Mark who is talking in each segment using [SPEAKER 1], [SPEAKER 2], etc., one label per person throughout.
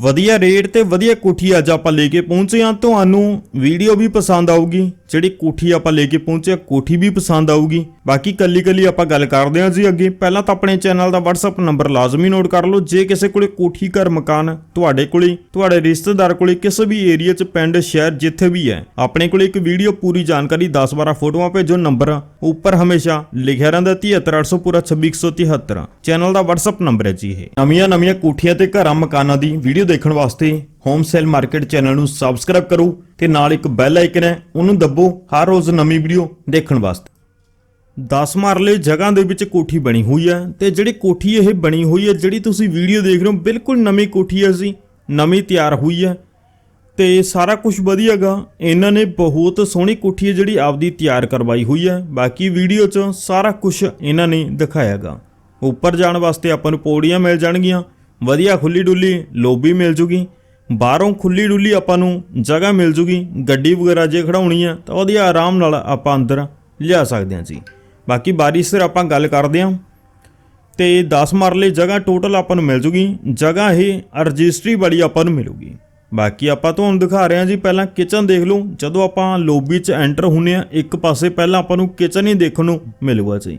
[SPEAKER 1] ਵਧੀਆ ਰੇਟ ਤੇ ਵਧੀਆ ਕੋਠੀ ਅੱਜ ਆਪਾਂ ਲੈ ਕੇ ਪਹੁੰਚੇ ਹਾਂ। ਤੁਹਾਨੂੰ ਵੀਡੀਓ ਵੀ ਪਸੰਦ ਆਊਗੀ ਜਿਹੜੀ ਕੋਠੀ ਆਪਾਂ ਲੈ ਕੇ ਪਹੁੰਚੇ ਹਾਂ, ਕੋਠੀ ਵੀ ਪਸੰਦ ਆਊਗੀ। ਬਾਕੀ ਕੱਲੀ ਕੱਲੀ ਆਪਾਂ ਗੱਲ ਕਰਦੇ ਹਾਂ ਜੀ ਅੱਗੇ। ਪਹਿਲਾਂ ਤਾਂ ਆਪਣੇ ਚੈਨਲ ਦਾ WhatsApp ਨੰਬਰ ਲਾਜ਼ਮੀ ਨੋਟ ਕਰ ਲਓ। ਜੇ ਕਿਸੇ ਕੋਲੇ ਕੋਠੀ ਘਰ ਮਕਾਨ ਤੁਹਾਡੇ ਕੋਲੇ ਤੁਹਾਡੇ ਰਿਸ਼ਤੇਦਾਰ ਕੋਲੇ ਕਿਸੇ ਵੀ ਏਰੀਆ 'ਚ ਪਿੰਡ ਸ਼ਹਿਰ ਜਿੱਥੇ ਵੀ ਹੈ ਆਪਣੇ ਕੋਲੇ ਇੱਕ ਵੀਡੀਓ ਪੂਰੀ ਜਾਣਕਾਰੀ 10-12 ਫੋਟੋਆਂ ਭੇਜੋ ਨੰਬਰ ਉੱਪਰ ਹਮੇਸ਼ਾ ਲਿਖਿਆ ਰਹਿੰਦਾ 73800 ਪੂਰਾ 26173 ਚੈਨਲ ਦਾ WhatsApp ਨੰਬਰ ਹੈ ਜੀ ਇਹ। ਨਵੀਆਂ ਨਵੀਆਂ ਕੋਠੀਆਂ ਤੇ ਘਰਾਂ ਮਕਾਨਾਂ ਦੀ ਵੀਡੀਓ ਦੇਖਣ ਵਾਸਤੇ ਹੋਮ ਸੇਲ ਮਾਰਕੀਟ ਚੈਨਲ ਨੂੰ ਸਬਸਕ੍ਰਾਈਬ ਕਰੋ ਤੇ ਨਾਲ ਇੱਕ ਬੈਲ ਆਈਕਨ ਹੈ, ਉਹਨੂੰ ਦੱਬੋ ਹਰ ਰੋਜ਼ ਨਵੀਂ ਵੀਡੀਓ ਦੇਖਣ ਵਾਸਤੇ। 10 ਮਰਲੇ ਜਗ੍ਹਾ ਦੇ ਵਿੱਚ ਕੋਠੀ ਬਣੀ ਹੋਈ ਹੈ ਤੇ ਜਿਹੜੀ ਕੋਠੀ ਇਹ ਬਣੀ ਹੋਈ ਹੈ, ਜਿਹੜੀ ਤੁਸੀਂ ਵੀਡੀਓ ਦੇਖ ਰਹੇ ਹੋ, ਬਿਲਕੁਲ ਨਵੀਂ ਕੋਠੀ ਹੈ ਜੀ, ਨਵੀਂ ਤਿਆਰ ਹੋਈ ਹੈ। ਤੇ ਸਾਰਾ ਕੁਝ ਵਧੀਆਗਾ ਇਹਨਾਂ ਨੇ ਬਹੁਤ ਸੋਹਣੀ ਕੋਠੀ ਹੈ ਜਿਹੜੀ ਆਪਦੀ ਤਿਆਰ ਕਰਵਾਈ ਹੋਈ ਹੈ, ਬਾਕੀ ਵੀਡੀਓ 'ਚ ਸਾਰਾ ਕੁਝ ਇਹਨਾਂ ਨੇ ਦਿਖਾਇਆਗਾ ਉੱਪਰ ਜਾਣ ਵਾਸਤੇ ਆਪਾਂ ਨੂੰ ਪੌੜੀਆਂ ਮਿਲ ਜਾਣਗੀਆਂ ਵਧੀਆ ਖੁੱਲੀ ਡੁੱਲੀ ਲੋਬੀ ਮਿਲ ਜੂਗੀ। ਬਾਹਰੋਂ ਖੁੱਲੀ ਡੁੱਲੀ ਆਪਾਂ ਨੂੰ ਜਗ੍ਹਾ ਮਿਲ ਜੂਗੀ। ਗੱਡੀ ਵਗੈਰਾ ਜੇ ਖੜਾਉਣੀ ਆ ਤਾਂ ਉਹਦੀ ਆਰਾਮ ਨਾਲ ਆਪਾਂ ਅੰਦਰ ਲਿਆ ਸਕਦੇ ਹਾਂ ਜੀ। ਬਾਕੀ ਬਾਰੀ ਸਿਰ ਆਪਾਂ ਗੱਲ ਕਰਦੇ ਹਾਂ। ਤੇ 10 ਮਰਲੇ ਜਗ੍ਹਾ ਟੋਟਲ ਆਪਾਂ ਨੂੰ ਮਿਲ ਜੂਗੀ। ਜਗ੍ਹਾ ਇਹ ਰਜਿਸਟਰੀ ਵਾਲੀ ਆਪਾਂ ਨੂੰ ਮਿਲੂਗੀ। ਬਾਕੀ ਆਪਾਂ ਤੁਹਾਨੂੰ ਦਿਖਾ ਰਹੇ ਹਾਂ ਜੀ, ਪਹਿਲਾਂ ਕਿਚਨ ਦੇਖ ਲਓ। ਜਦੋਂ ਆਪਾਂ ਲੋਬੀ 'ਚ ਐਂਟਰ ਹੁੰਨੇ ਆ ਇੱਕ ਪਾਸੇ ਪਹਿਲਾਂ ਆਪਾਂ ਨੂੰ ਕਿਚਨ ਹੀ ਦੇਖਣ ਨੂੰ ਮਿਲੂਗਾ ਜੀ।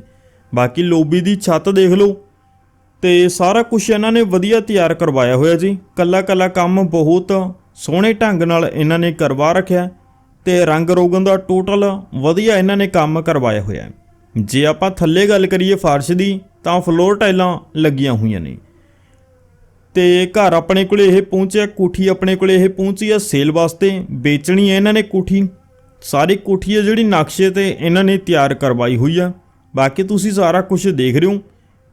[SPEAKER 1] ਬਾਕੀ ਲੋਬੀ ਦੀ ਛੱਤ ਦੇਖ ਲਓ। ਤੇ ਸਾਰਾ ਕੁਝ ਇਹਨਾਂ ਨੇ ਵਧੀਆ ਤਿਆਰ ਕਰਵਾਇਆ ਹੋਇਆ ਜੀ। ਕੱਲਾ ਕੱਲਾ ਕੰਮ ਬਹੁਤ ਸੋਹਣੇ ਢੰਗ ਨਾਲ ਇਹਨਾਂ ਨੇ ਕਰਵਾ ਰੱਖਿਆ ਤੇ ਰੰਗ ਰੋਗਨ ਦਾ ਟੋਟਲ ਵਧੀਆ ਇਹਨਾਂ ਨੇ ਕੰਮ ਕਰਵਾਇਆ ਹੋਇਆ ਜੇ ਆਪਾਂ ਥੱਲੇ ਗੱਲ ਕਰੀਏ ਫਾਰਸ਼ ਦੀ, ਤਾਂ ਫਲੋਰ ਟਾਈਲਾਂ ਲੱਗੀਆਂ ਹੋਈਆਂ ਨੇ। ਤੇ ਘਰ ਆਪਣੇ ਕੋਲੇ ਇਹ ਪਹੁੰਚਿਆ, ਕੋਠੀ ਆਪਣੇ ਕੋਲੇ ਇਹ ਪਹੁੰਚੀ ਆ ਸੇਲ ਵਾਸਤੇ, ਵੇਚਣੀ ਹੈ ਇਹਨਾਂ ਨੇ ਕੋਠੀ। ਸਾਰੀ ਕੋਠੀ ਹੈ ਜਿਹੜੀ ਨਕਸ਼ੇ ਤੇ ਇਹਨਾਂ ਨੇ ਤਿਆਰ ਕਰਵਾਈ ਹੋਈ ਆ। ਬਾਕੀ ਤੁਸੀਂ ਸਾਰਾ ਕੁਝ ਦੇਖ ਰਹੇ ਹੋ।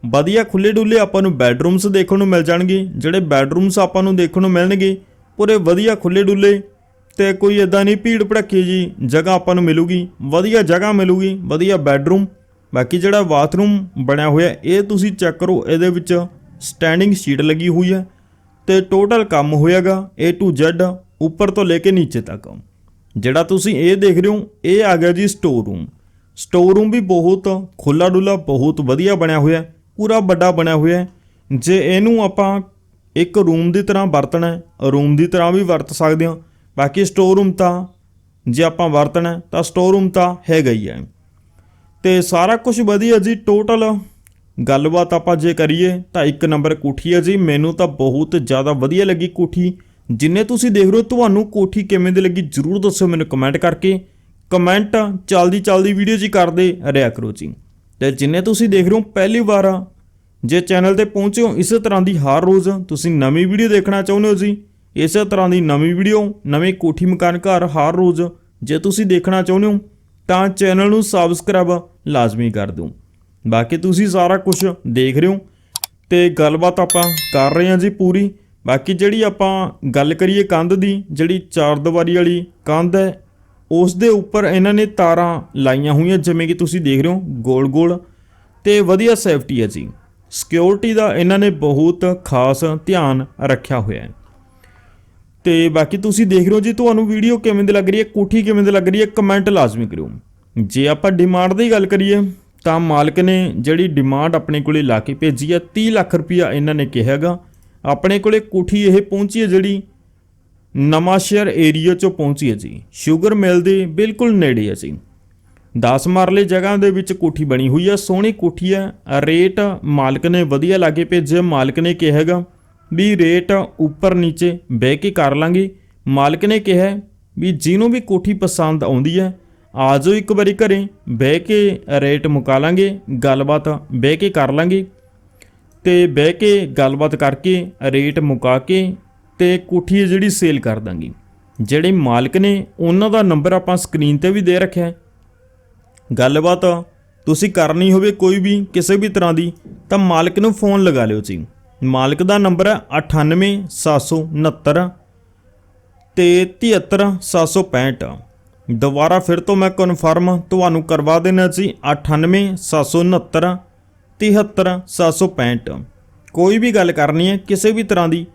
[SPEAKER 1] ਵਧੀਆ ਖੁੱਲੇ ਡੁੱਲੇ ਆਪਾਂ ਨੂੰ ਬੈੱਡਰੂਮਸ ਦੇਖਣ ਨੂੰ ਮਿਲ ਜਾਣਗੇ, ਜਿਹੜੇ ਬੈੱਡਰੂਮਸ ਆਪਾਂ ਨੂੰ ਦੇਖਣ ਨੂੰ ਮਿਲਣਗੇ, ਪੂਰੇ ਵਧੀਆ ਖੁੱਲੇ ਡੁੱਲੇ ਤੇ ਕੋਈ ਇਦਾਂ ਨਹੀਂ ਭੀੜ ਭੜੱਕੀ ਜੀ, ਜਗ੍ਹਾ ਆਪਾਂ ਨੂੰ ਮਿਲੂਗੀ, ਵਧੀਆ ਜਗ੍ਹਾ ਮਿਲੂਗੀ, ਵਧੀਆ ਬੈੱਡਰੂਮ ਬਾਕੀ ਜਿਹੜਾ ਬਾਥਰੂਮ ਬਣਿਆ ਹੋਇਆ, ਇਹ ਤੁਸੀਂ ਚੈੱਕ ਕਰੋ, ਇਹਦੇ ਵਿੱਚ ਸਟੈਂਡਿੰਗ ਸ਼ੀਟ ਲੱਗੀ ਹੋਈ ਹੈ ਤੇ ਟੋਟਲ ਕੰਮ ਹੋਇਆਗਾ A to Z, ਉੱਪਰ ਤੋਂ ਲੈ ਕੇ ਨੀਚੇ ਤੱਕ। ਜਿਹੜਾ ਤੁਸੀਂ ਇਹ ਦੇਖ ਰਹੇ ਹੋ, ਇਹ ਆ ਗਿਆ ਜੀ ਸਟੋਰ ਰੂਮ ਸਟੋਰ ਰੂਮ ਵੀ ਬਹੁਤ, ਖੁੱਲਾ ਡੁੱਲਾ ਬਹੁਤ ਵਧੀਆ ਬਣਿਆ ਹੋਇਆ। ਪੂਰਾ ਵੱਡਾ ਬਣਿਆ ਹੋਇਆ ਹੈ। ਜੇ ਇਹਨੂੰ ਆਪਾਂ ਇੱਕ ਰੂਮ ਦੀ ਤਰ੍ਹਾਂ ਵਰਤਣਾ ਹੈ, ਰੂਮ ਦੀ ਤਰ੍ਹਾਂ ਵੀ ਵਰਤ ਸਕਦੇ ਹਾਂ। ਬਾਕੀ ਸਟੋਰ ਰੂਮ ਤਾਂ ਜੇ ਆਪਾਂ ਵਰਤਣਾ ਤਾਂ ਸਟੋਰ ਰੂਮ ਤਾਂ ਹੈਗਾ ਹੀ ਹੈ। ਤੇ ਸਾਰਾ ਕੁਝ ਵਧੀਆ ਜੀ ਟੋਟਲ ਗੱਲਬਾਤ ਆਪਾਂ ਜੇ ਕਰੀਏ ਤਾਂ ਇੱਕ ਨੰਬਰ ਕੋਠੀ ਹੈ ਜੀ। ਮੈਨੂੰ ਤਾਂ ਬਹੁਤ ਜ਼ਿਆਦਾ ਵਧੀਆ ਲੱਗੀ ਕੋਠੀ। ਜਿੰਨੇ ਤੁਸੀਂ ਦੇਖ ਰਹੇ ਹੋ, ਤੁਹਾਨੂੰ ਕੋਠੀ ਕਿਵੇਂ ਦੀ ਲੱਗੀ ਜਰੂਰ ਦੱਸੋ ਮੈਨੂੰ ਕਮੈਂਟ ਕਰਕੇ। ਕਮੈਂਟ ਚੱਲਦੀ ਚੱਲਦੀ ਵੀਡੀਓ ਜੀ ਕਰਦੇ ਰਿਹਾ ਕਰੋ ਜੀ। ਤੇ ਜਿੰਨੇ ਤੁਸੀਂ ਦੇਖ ਰਹੇ ਹੋ ਪਹਿਲੀ ਵਾਰ ਜੇ ਚੈਨਲ ਤੇ ਪਹੁੰਚੇ ਹੋ ਇਸੇ ਤਰ੍ਹਾਂ ਦੀ ਹਰ ਰੋਜ਼ ਤੁਸੀਂ ਨਵੀਂ ਵੀਡੀਓ ਦੇਖਣਾ ਚਾਹੁੰਦੇ ਹੋ ਜੀ, ਇਸੇ ਤਰ੍ਹਾਂ ਦੀ ਨਵੀਂ ਵੀਡੀਓ, ਨਵੇਂ ਕੋਠੀ ਮਕਾਨ ਘਰ ਹਰ ਰੋਜ਼ ਜੇ ਤੁਸੀਂ ਦੇਖਣਾ ਚਾਹੁੰਦੇ ਹੋ, ਤਾਂ ਚੈਨਲ ਨੂੰ ਸਬਸਕ੍ਰਾਈਬ ਲਾਜ਼ਮੀ ਕਰ ਦਿਓ। ਬਾਕੀ ਤੁਸੀਂ ਸਾਰਾ ਕੁਝ ਦੇਖ ਰਹੇ ਹੋ ਤੇ ਗੱਲਬਾਤ ਆਪਾਂ ਕਰ ਰਹੇ ਹਾਂ ਜੀ ਪੂਰੀ। ਬਾਕੀ ਜਿਹੜੀ ਆਪਾਂ ਗੱਲ ਕਰੀਏ ਕੰਧ ਦੀ, ਜਿਹੜੀ ਚਾਰ ਦੀਵਾਰੀ ਵਾਲੀ ਕੰਧ ਹੈ ਉਸ ਦੇ ਉੱਪਰ ਇਹਨਾਂ ਨੇ ਤਾਰਾਂ ਲਾਈਆਂ ਹੋਈਆਂ, ਜਿਵੇਂ ਕਿ ਤੁਸੀਂ ਦੇਖ ਰਹੇ ਹੋ ਗੋਲ-ਗੋਲ ਤੇ ਵਧੀਆ ਸੇਫਟੀ ਹੈ ਜੀ। ਸਿਕਿਉਰਿਟੀ ਦਾ ਇਹਨਾਂ ਨੇ ਬਹੁਤ ਖਾਸ ਧਿਆਨ ਰੱਖਿਆ ਹੋਇਆ ਹੈ। ਤੇ ਬਾਕੀ ਤੁਸੀਂ ਦੇਖ ਰਹੇ ਹੋ ਜੀ, ਤੁਹਾਨੂੰ ਵੀਡੀਓ ਕਿਵੇਂ ਦੀ ਲੱਗ ਰਹੀ ਹੈ, ਕੋਠੀ ਕਿਵੇਂ ਦੀ ਲੱਗ ਰਹੀ ਹੈ ਕਮੈਂਟ ਲਾਜ਼ਮੀ ਕਰਿਓ। ਜੇ ਆਪਾਂ ਡਿਮਾਂਡ ਦੀ ਗੱਲ ਕਰੀਏ, ਤਾਂ ਮਾਲਕ ਨੇ ਜਿਹੜੀ ਡਿਮਾਂਡ ਆਪਣੇ ਕੋਲੇ ਲਾ ਕੇ ਭੇਜੀ ਹੈ 30 ਲੱਖ ਰੁਪਇਆ ਇਹਨਾਂ ਨੇ ਕਿਹਾ ਹੈਗਾ। ਆਪਣੇ ਕੋਲੇ ਕੋਠੀ ਇਹ ਪਹੁੰਚੀ ਹੈ ਜਿਹੜੀ ਨਵਾਂਸ਼ਹਿਰ ਏਰੀਆ ਚੋਂ ਪਹੁੰਚੀ ਹੈ ਜੀ। ਸ਼ੂਗਰ ਮਿਲ ਦੇ ਬਿਲਕੁਲ ਨੇੜੇ ਹੈ ਜੀ। 10 ਮਰਲੇ ਜਗ੍ਹਾ ਦੇ ਵਿੱਚ ਕੋਠੀ ਬਣੀ ਹੋਈ ਹੈ, ਸੋਹਣੀ ਕੋਠੀ ਹੈ। ਰੇਟ ਮਾਲਕ ਨੇ ਵਧੀਆ ਲਾਗੇ ਭੇਜਿਆ, ਮਾਲਕ ਨੇ ਕਿਹਾ ਵੀ ਰੇਟ ਉੱਪਰ ਨੀਚੇ ਬਹਿ ਕੇ ਕਰ ਲਾਂਗੇ। ਮਾਲਕ ਨੇ ਕਿਹਾ ਵੀ ਜਿਹਨੂੰ ਵੀ ਕੋਠੀ ਪਸੰਦ ਆਉਂਦੀ ਹੈ ਆ ਜਾਓ ਇੱਕ ਵਾਰੀ ਘਰੇ ਬਹਿ ਕੇ ਰੇਟ ਮੁਕਾ ਲਾਂਗੇ, ਗੱਲਬਾਤ ਬਹਿ ਕੇ ਕਰ ਲਾਂਗੇ। ਤੇ ਬਹਿ ਕੇ ਗੱਲਬਾਤ ਕਰਕੇ ਰੇਟ ਮੁਕਾ ਕੇ ਤੇ ਕੋਠੀ ਹੈ ਜਿਹੜੀ ਸੇਲ ਕਰ ਦਾਂਗੇ। ਜਿਹੜੇ ਮਾਲਕ ਨੇ ਉਹਨਾਂ ਦਾ ਨੰਬਰ ਆਪਾਂ ਸਕਰੀਨ ਤੇ ਵੀ ਦੇ ਰੱਖਿਆ ਹੈ। ਗੱਲਬਾਤ ਤੁਸੀਂ ਕਰਨੀ ਹੋਵੇ ਕੋਈ ਵੀ, ਕਿਸੇ ਵੀ ਤਰ੍ਹਾਂ ਦੀ, ਤਾਂ ਮਾਲਕ ਨੂੰ ਫੋਨ ਲਗਾ ਲਿਓ ਜੀ। ਮਾਲਕ ਦਾ ਨੰਬਰ ਹੈ 98769 ਤੇ 73765 ਦੁਬਾਰਾ ਫਿਰ ਤੋਂ ਮੈਂ ਕਨਫਰਮ ਤੁਹਾਨੂੰ ਕਰਵਾ ਦੇਣਾ ਜੀ 98769 73765 ਕੋਈ ਵੀ ਗੱਲ ਕਰਨੀ ਹੈ, ਕਿਸੇ ਵੀ ਤਰ੍ਹਾਂ ਦੀ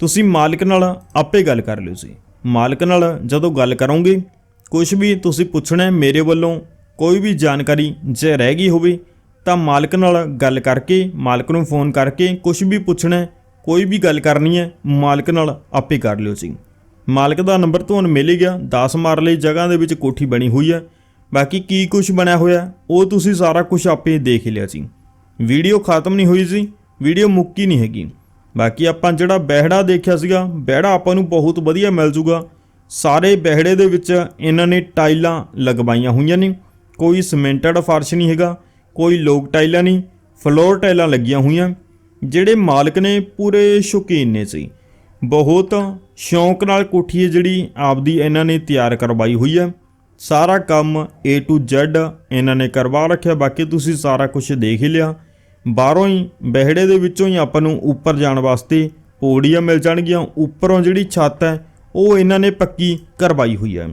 [SPEAKER 1] ਤੁਸੀਂ ਮਾਲਕ ਨਾਲ ਆਪੇ ਗੱਲ ਕਰ ਲਿਓ ਜੀ। ਮਾਲਕ ਨਾਲ ਜਦੋਂ ਗੱਲ ਕਰੋਗੇ ਕੁਝ ਵੀ ਤੁਸੀਂ ਪੁੱਛਣਾ ਹੈ ਮੇਰੇ ਵੱਲੋਂ, ਕੋਈ ਵੀ ਜਾਣਕਾਰੀ ਜੇ ਰਹਿ ਗਈ ਹੋਵੇ, ਤਾਂ ਮਾਲਕ ਨਾਲ ਗੱਲ ਕਰਕੇ, ਮਾਲਕ ਨੂੰ ਫੋਨ ਕਰਕੇ ਕੁਝ ਵੀ ਪੁੱਛਣਾ ਕੋਈ ਵੀ ਗੱਲ ਕਰਨੀ ਹੈ, ਮਾਲਕ ਨਾਲ ਆਪੇ ਕਰ ਲਿਓ ਜੀ। ਮਾਲਕ ਦਾ ਨੰਬਰ ਤੁਹਾਨੂੰ ਮਿਲੇਗਾ ਹੀ ਗਿਆ 10 ਮਰਲੇ ਜਗ੍ਹਾ ਦੇ ਵਿੱਚ ਕੋਠੀ ਬਣੀ ਹੋਈ ਹੈ। ਬਾਕੀ ਕੀ ਕੁਝ ਬਣਿਆ ਹੋਇਆ, ਉਹ ਤੁਸੀਂ ਸਾਰਾ ਕੁਝ ਆਪੇ ਦੇਖ ਲਿਆ ਜੀ। ਵੀਡੀਓ ਖਤਮ ਨਹੀਂ ਹੋਈ ਸੀ ਵੀਡੀਓ ਮੁੱਕੀ ਨਹੀਂ ਹੈਗੀ। ਬਾਕੀ ਆਪਾਂ ਜਿਹੜਾ ਬਹਿੜਾ ਦੇਖਿਆ ਸੀਗਾ, ਬਹਿੜਾ ਆਪਾਂ ਨੂੰ ਬਹੁਤ ਵਧੀਆ ਮਿਲ ਜੂਗਾ। ਸਾਰੇ ਬਹਿੜੇ ਦੇ ਵਿੱਚ ਇਹਨਾਂ ਨੇ ਟਾਈਲਾਂ ਲਗਵਾਈਆਂ ਹੋਈਆਂ ਨੇ। ਕੋਈ ਸਿਮੈਂਟਡ ਫਰਸ਼ ਨਹੀਂ ਹੈਗਾ, ਕੋਈ ਲੋਕ ਟਾਈਲਾਂ ਨਹੀਂ, ਫਲੋਰ ਟਾਈਲਾਂ ਲੱਗੀਆਂ ਹੋਈਆਂ। ਜਿਹੜੇ ਮਾਲਕ ਨੇ ਪੂਰੇ ਸ਼ੌਕੀਨ ਨੇ ਸੀ। ਬਹੁਤ ਸ਼ੌਂਕ ਨਾਲ ਕੋਠੀ ਹੈ ਜਿਹੜੀ ਆਪਦੀ ਇਹਨਾਂ ਨੇ ਤਿਆਰ ਕਰਵਾਈ ਹੋਈ ਹੈ। ਸਾਰਾ ਕੰਮ A to Z ਇਹਨਾਂ ਨੇ ਕਰਵਾ ਰੱਖਿਆ। ਬਾਕੀ ਤੁਸੀਂ ਸਾਰਾ ਕੁਝ ਦੇਖ ਹੀ ਲਿਆ। ਬਾਹਰੋਂ ਹੀ, ਬਹਿੜੇ ਦੇ ਵਿੱਚੋਂ ਹੀ ਆਪਾਂ ਨੂੰ ਉੱਪਰ ਜਾਣ ਵਾਸਤੇ ਪੌੜੀਆਂ ਮਿਲ ਜਾਣਗੀਆਂ। ਉੱਪਰੋਂ ਜਿਹੜੀ ਛੱਤ ਹੈ, ਉਹ ਇਹਨਾਂ ਨੇ ਪੱਕੀ ਕਰਵਾਈ ਹੋਈ ਹੈ।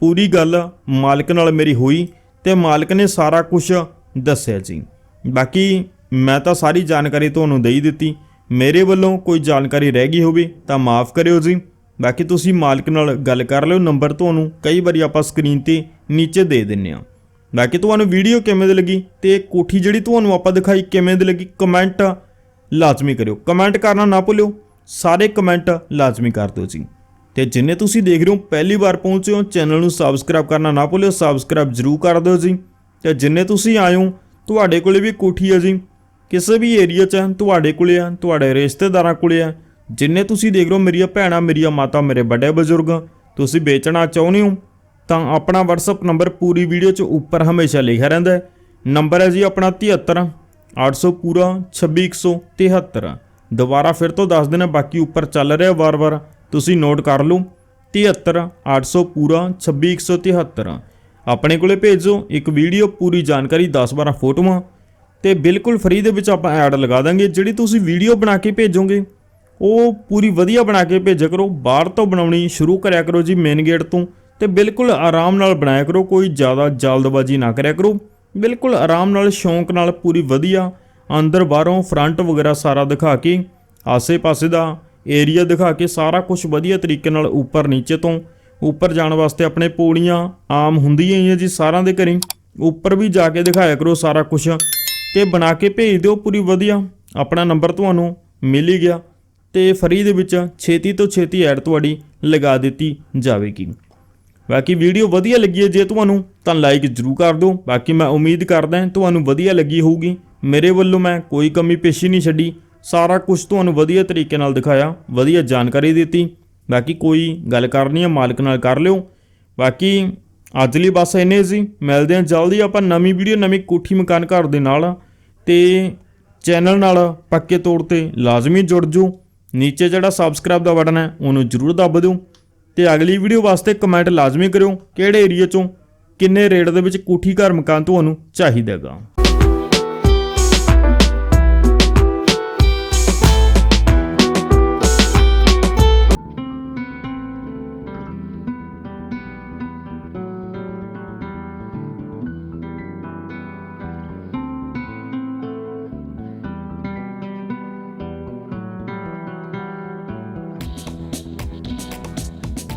[SPEAKER 1] ਪੂਰੀ ਗੱਲ ਮਾਲਕ ਨਾਲ ਮੇਰੀ ਹੋਈ ਤੇ ਮਾਲਕ ਨੇ ਸਾਰਾ ਕੁਝ ਦੱਸਿਆ ਜੀ। ਬਾਕੀ ਮੈਂ ਤਾਂ ਸਾਰੀ ਜਾਣਕਾਰੀ ਤੁਹਾਨੂੰ ਦੇ ਹੀ ਦਿੱਤੀ। ਮੇਰੇ ਵੱਲੋਂ ਕੋਈ ਜਾਣਕਾਰੀ ਰਹਿ ਗਈ ਹੋਵੇ ਤਾਂ ਮਾਫ ਕਰਿਓ ਜੀ। ਬਾਕੀ ਤੁਸੀਂ ਮਾਲਕ ਨਾਲ ਗੱਲ ਕਰ ਲਿਓ। ਨੰਬਰ ਤੁਹਾਨੂੰ ਕਈ ਵਾਰੀ ਆਪਾਂ ਸਕਰੀਨ ਤੇ ਨੀਚੇ ਦੇ ਦਿੰਨੇ ਆ ਬਾਕੀ ਤੁਹਾਨੂੰ ਵੀਡੀਓ ਕਿਵੇਂ ਦੀ ਲੱਗੀ? ਤੇ ਇਹ ਕੋਠੀ ਜਿਹੜੀ ਤੁਹਾਨੂੰ ਆਪਾਂ ਦਿਖਾਈ ਕਿਵੇਂ ਦੀ ਲੱਗੀ ਕਮੈਂਟ ਲਾਜ਼ਮੀ ਕਰਿਓ। ਕਮੈਂਟ ਕਰਨਾ ਨਾ ਭੁੱਲਿਓ ਸਾਰੇ ਕਮੈਂਟ ਲਾਜ਼ਮੀ ਕਰ ਦਿਓ ਜੀ। ਤੇ ਜਿੰਨੇ ਤੁਸੀਂ ਦੇਖ ਰਹੇ ਹੋ ਪਹਿਲੀ ਵਾਰ ਪਹੁੰਚੇ ਹੋ ਚੈਨਲ ਨੂੰ ਸਬਸਕ੍ਰਾਈਬ ਕਰਨਾ ਨਾ ਭੁੱਲਿਓ ਸਬਸਕ੍ਰਾਈਬ ਜ਼ਰੂਰ ਕਰ ਦਿਓ ਜੀ। ਤੇ ਜਿੰਨੇ ਤੁਸੀਂ ਆਏ ਹੋ ਤੁਹਾਡੇ ਕੋਲੇ ਵੀ ਕੋਠੀ ਹੈ ਜੀ। ਕਿਸੇ ਵੀ ਏਰੀਆ 'ਚ ਹੈ, ਤੁਹਾਡੇ ਕੋਲੇ ਆ ਤੁਹਾਡੇ ਰਿਸ਼ਤੇਦਾਰਾਂ ਕੋਲੇ ਆ। ਜਿੰਨੇ ਤੁਸੀਂ ਦੇਖ ਰਹੇ ਹੋ ਮੇਰੀਆਂ ਭੈਣਾਂ ਮੇਰੀਆਂ ਮਾਤਾ ਮੇਰੇ ਵੱਡੇ ਬਜ਼ੁਰਗ ਤੁਸੀਂ ਵੇਚਣਾ ਚਾਹੁੰਦੇ ਹੋ ਤਾਂ ਆਪਣਾ WhatsApp ਨੰਬਰ ਪੂਰੀ ਵੀਡੀਓ 'ਚ ਉੱਪਰ ਹਮੇਸ਼ਾ ਲਿਖਿਆ ਰਹਿੰਦਾ ਹੈ। ਨੰਬਰ ਹੈ ਜੀ ਆਪਣਾ 73 800 ਪੂਰਾ 26173 ਦੁਬਾਰਾ ਫਿਰ ਤੋਂ ਦੱਸ ਦੇਣਾ, ਬਾਕੀ ਉੱਪਰ ਚੱਲ ਰਿਹਾ ਵਾਰ-ਵਾਰ। ਤੁਸੀਂ ਨੋਟ ਕਰ ਲਓ 73 800 ਪੂਰਾ 26173 ਆਪਣੇ ਕੋਲੇ ਭੇਜੋ, ਇੱਕ ਵੀਡੀਓ ਪੂਰੀ ਜਾਣਕਾਰੀ 10-12 ਫੋਟੋਆਂ। ਤੇ ਬਿਲਕੁਲ ਫ੍ਰੀ ਦੇ ਵਿੱਚ ਆਪਾਂ ਐਡ ਲਗਾ ਦਾਂਗੇ, ਜਿਹੜੀ ਤੁਸੀਂ ਵੀਡੀਓ ਬਣਾ ਕੇ ਭੇਜੋਗੇ, ਉਹ ਪੂਰੀ ਵਧੀਆ ਬਣਾ ਕੇ ਭੇਜਿਆ ਕਰੋ। ਬਾਹਰ ਤੋਂ ਬਣਾਉਣੀ ਸ਼ੁਰੂ ਕਰਿਆ ਕਰੋ ਜੀ ਮੇਨ ਗੇਟ ਤੋਂ। ਤੇ ਬਿਲਕੁਲ ਆਰਾਮ ਨਾਲ ਬਣਾਇਆ ਕਰੋ, ਕੋਈ ਜ਼ਿਆਦਾ ਜਲਦਬਾਜ਼ੀ ਨਾ ਕਰਿਆ ਕਰੋ। ਬਿਲਕੁਲ ਆਰਾਮ ਨਾਲ, ਸ਼ੌਂਕ ਨਾਲ ਪੂਰੀ ਵਧੀਆ, ਅੰਦਰ ਬਾਹਰੋਂ ਫਰੰਟ ਵਗੈਰਾ ਸਾਰਾ ਦਿਖਾ ਕੇ, ਆਸੇ-ਪਾਸੇ ਦਾ ਏਰੀਆ ਦਿਖਾ ਕੇ ਸਾਰਾ ਕੁਝ ਵਧੀਆ ਤਰੀਕੇ ਨਾਲ ਉੱਪਰ ਨੀਚੇ ਤੋਂ, ਉੱਪਰ ਜਾਣ ਵਾਸਤੇ ਆਪਣੇ ਪੌੜੀਆਂ ਆਮ ਹੁੰਦੀਆਂ ਹੀ ਆ ਜੀ ਸਾਰਿਆਂ ਦੇ ਘਰੇ। ਉੱਪਰ ਵੀ ਜਾ ਕੇ ਦਿਖਾਇਆ ਕਰੋ ਸਾਰਾ ਕੁਝ ਤੇ ਬਣਾ ਕੇ ਭੇਜ ਦਿਓ ਪੂਰੀ ਵਧੀਆ। ਆਪਣਾ ਨੰਬਰ ਤੁਹਾਨੂੰ ਮਿਲ ਹੀ ਗਿਆ ਤੇ ਫਰੀ ਦੇ ਵਿੱਚ ਛੇਤੀ ਤੋਂ ਛੇਤੀ ਐਡ ਤੁਹਾਡੀ ਲਗਾ ਦਿੱਤੀ ਜਾਵੇਗੀ। ਬਾਕੀ ਵੀਡੀਓ ਵਧੀਆ ਲੱਗੀ ਹੈ ਜੇ ਤੁਹਾਨੂੰ, ਤਾਂ ਲਾਈਕ ਜ਼ਰੂਰ ਕਰ ਦਿਓ। ਬਾਕੀ ਮੈਂ ਉਮੀਦ ਕਰਦਾ ਤੁਹਾਨੂੰ ਵਧੀਆ ਲੱਗੀ ਹੋਊਗੀ। ਮੇਰੇ ਵੱਲੋਂ ਮੈਂ ਕੋਈ ਕਮੀ ਪੇਸ਼ੀ ਨਹੀਂ ਛੱਡੀ। ਸਾਰਾ ਕੁਝ ਤੁਹਾਨੂੰ ਵਧੀਆ ਤਰੀਕੇ ਨਾਲ ਦਿਖਾਇਆ, ਵਧੀਆ ਜਾਣਕਾਰੀ ਦਿੱਤੀ। ਬਾਕੀ ਕੋਈ ਗੱਲ ਕਰਨੀ ਹੈ, ਮਾਲਕ ਨਾਲ ਕਰ ਲਿਓ। ਬਾਕੀ ਅੱਜ ਲਈ ਬਸ ਇੰਨੇ ਸੀ ਮਿਲਦੇ ਹਾਂ ਜਲਦੀ ਆਪਾਂ ਨਵੀਂ ਵੀਡੀਓ, ਨਵੀਂ ਕੋਠੀ ਮਕਾਨ ਘਰ ਦੇ ਨਾਲ। ਤੇ ਚੈਨਲ ਨਾਲ ਪੱਕੇ ਤੌਰ ਤੇ ਲਾਜ਼ਮੀ ਜੁੜ ਜਾਓ। ਨੀਚੇ ਜਿਹੜਾ ਸਬਸਕ੍ਰਾਈਬ ਦਾ ਬਟਨ ਹੈ, ਉਹਨੂੰ ਜ਼ਰੂਰ ਦੱਬ ਦਿਓ। ਤੇ ਅਗਲੀ ਵੀਡੀਓ ਵਾਸਤੇ ਕਮੈਂਟ ਲਾਜ਼ਮੀ ਕਰਿਓ ਕਿਹੜੇ ਏਰੀਆ ਚੋਂ ਕਿੰਨੇ ਰੇਟ ਦੇ ਵਿੱਚ ਕੋਠੀ ਘਰ ਮਕਾਨ ਤੁਹਾਨੂੰ ਚਾਹੀਦਾਗਾ